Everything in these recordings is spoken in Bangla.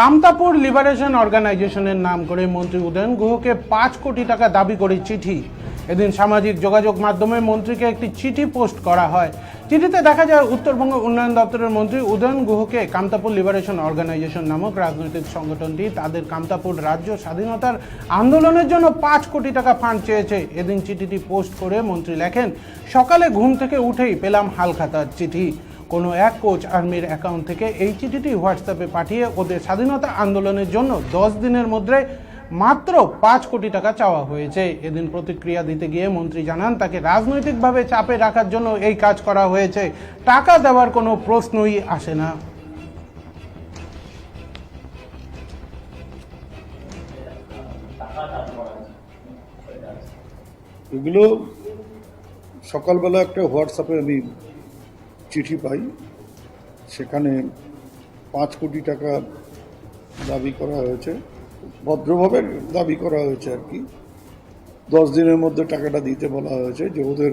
কামতাপুর লিবারেশন অর্গানাইজেশনের নাম করে মন্ত্রী উদয়ন গুহকে পাঁচ কোটি টাকা দাবি করে চিঠি। এদিন সামাজিক যোগাযোগ মাধ্যমে মন্ত্রীকে একটি চিঠি পোস্ট করা হয়। চিঠিতে দেখা যায়, উত্তরবঙ্গ উন্নয়ন দপ্তরের মন্ত্রী উদয়ন গুহকে কামতাপুর লিবারেশন অর্গানাইজেশন নামক রাজনৈতিক সংগঠনটি তাদের কামতাপুর রাজ্য স্বাধীনতার আন্দোলনের জন্য পাঁচ কোটি টাকা ফান্ড চেয়েছে। এদিন চিঠিটি পোস্ট করে মন্ত্রী লেখেন, সকালে ঘুম থেকে উঠেই পেলাম হালখাতার চিঠি। কোনো এক কোচ আর্মির অ্যাকাউন্ট থেকে এই চিঠিটি হোয়াটসঅ্যাপে পাঠিয়ে ওদের স্বাধীনতা আন্দোলনের জন্য দশ দিনের মধ্যে মাত্র পাঁচ কোটি টাকা চাওয়া হয়েছে। এদিন প্রতিক্রিয়া দিতে গিয়ে মন্ত্রী জানান, তাকে রাজনৈতিকভাবে চাপে রাখার জন্য এই কাজ করা হয়েছে। টাকা দেওয়ার কোনো প্রশ্নই আসে না। এগুলো সকালবেলা একটা হোয়াটসঅ্যাপে আমি চিঠি পাই। সেখানে পাঁচ কোটি টাকা দাবি করা হয়েছে। ভদ্রভাবে দাবি করা হয়েছে আর কি। দশ দিনের মধ্যে টাকাটা দিতে বলা হয়েছে যে ওদের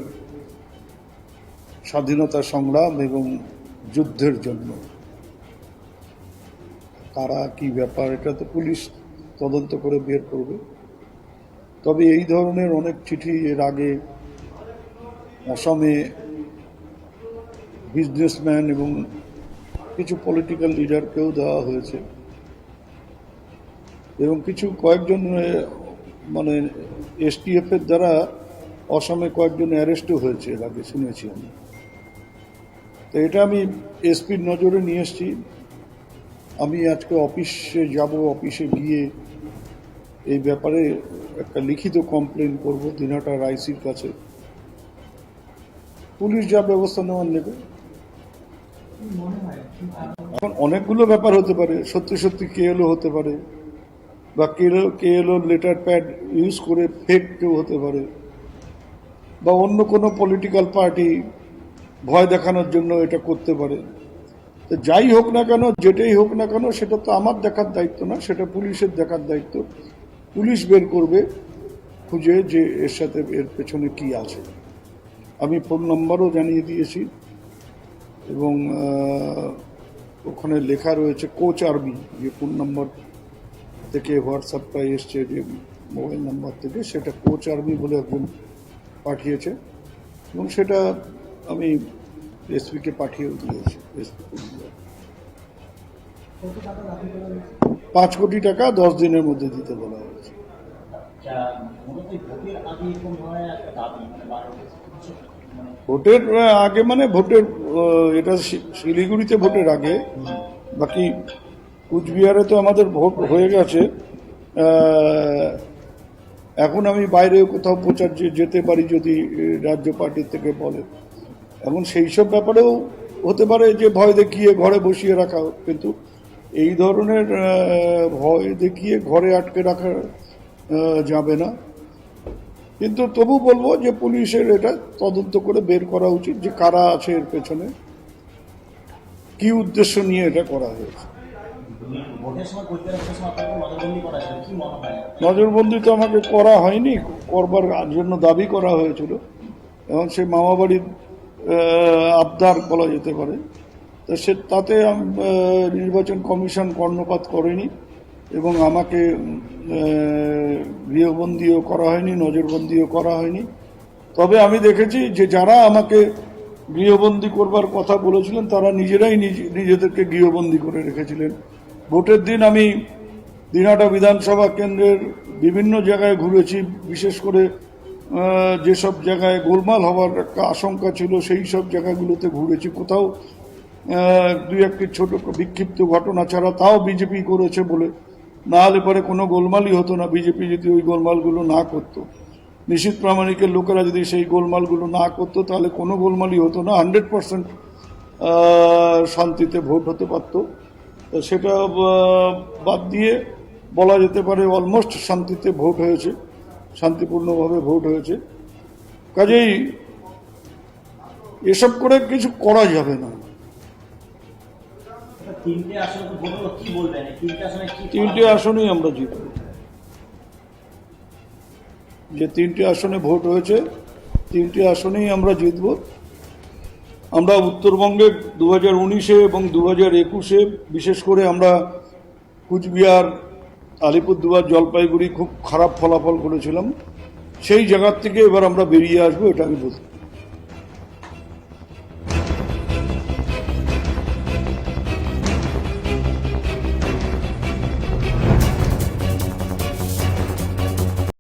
স্বাধীনতা সংগ্রাম এবং যুদ্ধের জন্য। কারা কি ব্যাপার, এটা তো পুলিশ তদন্ত করে বের করবে। তবে এই ধরনের অনেক চিঠি এর আগে অসমে বিজনেসম্যান এবং কিছু পলিটিক্যাল লিডারকেও দেওয়া হয়েছে। এবং কিছু কয়েকজন মানে এসটিএফ এর দ্বারা অসমে কয়েকজন অ্যারেস্টও হয়েছে, এর আগে শুনেছি আমি। তো এটা আমি এসপির নজরে নিয়ে এসেছি। আমি আজকে অফিসে যাব, অফিসে গিয়ে এই ব্যাপারে একটা লিখিত কমপ্লেন করব দিনাটা রাইসির কাছে। পুলিশ যা ব্যবস্থা নেওয়ার নেবে। এখন অনেকগুলো ব্যাপার হতে পারে, সত্যি সত্যি কে এলো হতে পারে, বা কে এলো কে এলো লেটার প্যাড ইউজ করে ফেক কেউ হতে পারে, বা অন্য কোনো পলিটিক্যাল পার্টি ভয় দেখানোর জন্য এটা করতে পারে। তো যাই হোক না কেন, যেটাই হোক না কেন, সেটা তো আমার দেখার দায়িত্ব না, সেটা পুলিশের দেখার দায়িত্ব। পুলিশ বের করবে, খুঁজে যে এর সাথে এর পেছনে কি আছে। আমি ফোন নম্বরও জানিয়ে দিয়েছি। এবং ওখানে লেখা রয়েছে কোচ আর্মি, যে ফোন নম্বর থেকে হোয়াটসঅ্যাপটা এসছে যে মোবাইল নাম্বার থেকে, সেটা কোচ আর্মি বলে একজন পাঠিয়েছে। এবং সেটা আমি এসপিকে পাঠিয়েও দিয়েছি SP পাঁচ কোটি টাকা দশ দিনের মধ্যে দিতে বলা হয়েছে। ভোটের আগে মানে ভোটের এটা শিলিগুড়িতে ভোটের আগে, বাকি কুচবিহারে তো আমাদের ভোট হয়ে গেছে। এখন আমি বাইরে কোথাও প্রচার যেতে পারি যদি রাজ্য পার্টির থেকে বলে এখন সেই সব ব্যাপারেও হতে পারে যে ভয় দেখিয়ে ঘরে বসিয়ে রাখা, কিন্তু এই ধরনের ভয় দেখিয়ে ঘরে আটকে রাখা যাবে না। কিন্তু তবু বলব যে পুলিশের এটা তদন্ত করে বের করা উচিত যে কারা আছে এর পেছনে, কি উদ্দেশ্য নিয়ে এটা করা হয়েছে। নজরবন্দি তো আমাকে করা হয়নি, করবার জন্য দাবি করা হয়েছিল। এবং সে মামাবাড়ির আবদার বলা যেতে পারে। তো সে, তাতে নির্বাচন কমিশন কর্ণপাত করেনি। এবং আমাকে গৃহবন্দিও করা হয়নি, নজরবন্দিও করা হয়নি। তবে আমি দেখেছি যে যারা আমাকে গৃহবন্দী করবার কথা বলেছিলেন, তারা নিজেরাই নিজ- নিজেদেরকে গৃহবন্দী করে রেখেছিলেন। ভোটের দিন আমি দিনাটা বিধানসভা কেন্দ্রের বিভিন্ন জায়গায় ঘুরেছি, বিশেষ করে যেসব জায়গায় গোলমাল হওয়ার একটা আশঙ্কা ছিল, সেই সব জায়গাগুলোতে ঘুরেছি। কোথাও দুই একটি ছোট বিক্ষিপ্ত ঘটনা ছাড়া তাও বিজেপি করেছে বলে না হলে পরে কোনো গোলমালই হতো না, বিজেপি যদি ওই গোলমালগুলো না করতো। নিশীত প্রামাণিকের লোকেরা যদি সেই গোলমালগুলো না করতো, তাহলে কোনো গোলমালই হতো না। হান্ড্রেড পার্সেন্ট শান্তিতে ভোট হতে পারতো। তো সেটা বাদ দিয়ে বলা যেতে পারে অলমোস্ট শান্তিতে ভোট হয়েছে, শান্তিপূর্ণভাবে ভোট হয়েছে। কাজেই এসব করে কিছু করা যাবে না। তিনটে আসনে তো ভোট হলো কি বলবেন? তিনটে আসনে কি তিনটে আসনেই আমরা জিতব। যে তিনটে আসনে ভোট হয়েছে তিনটে আসনেই আমরা জিতব। আমরা উত্তরবঙ্গে দু হাজার উনিশে এবং দু হাজার একুশে বিশেষ করে আমরা কুচবিহার আলিপুরদুয়ার জলপাইগুড়ি খুব খারাপ ফলাফল করেছিলাম। সেই জায়গার থেকে এবার আমরা বেরিয়ে আসব এটা আমি বলতে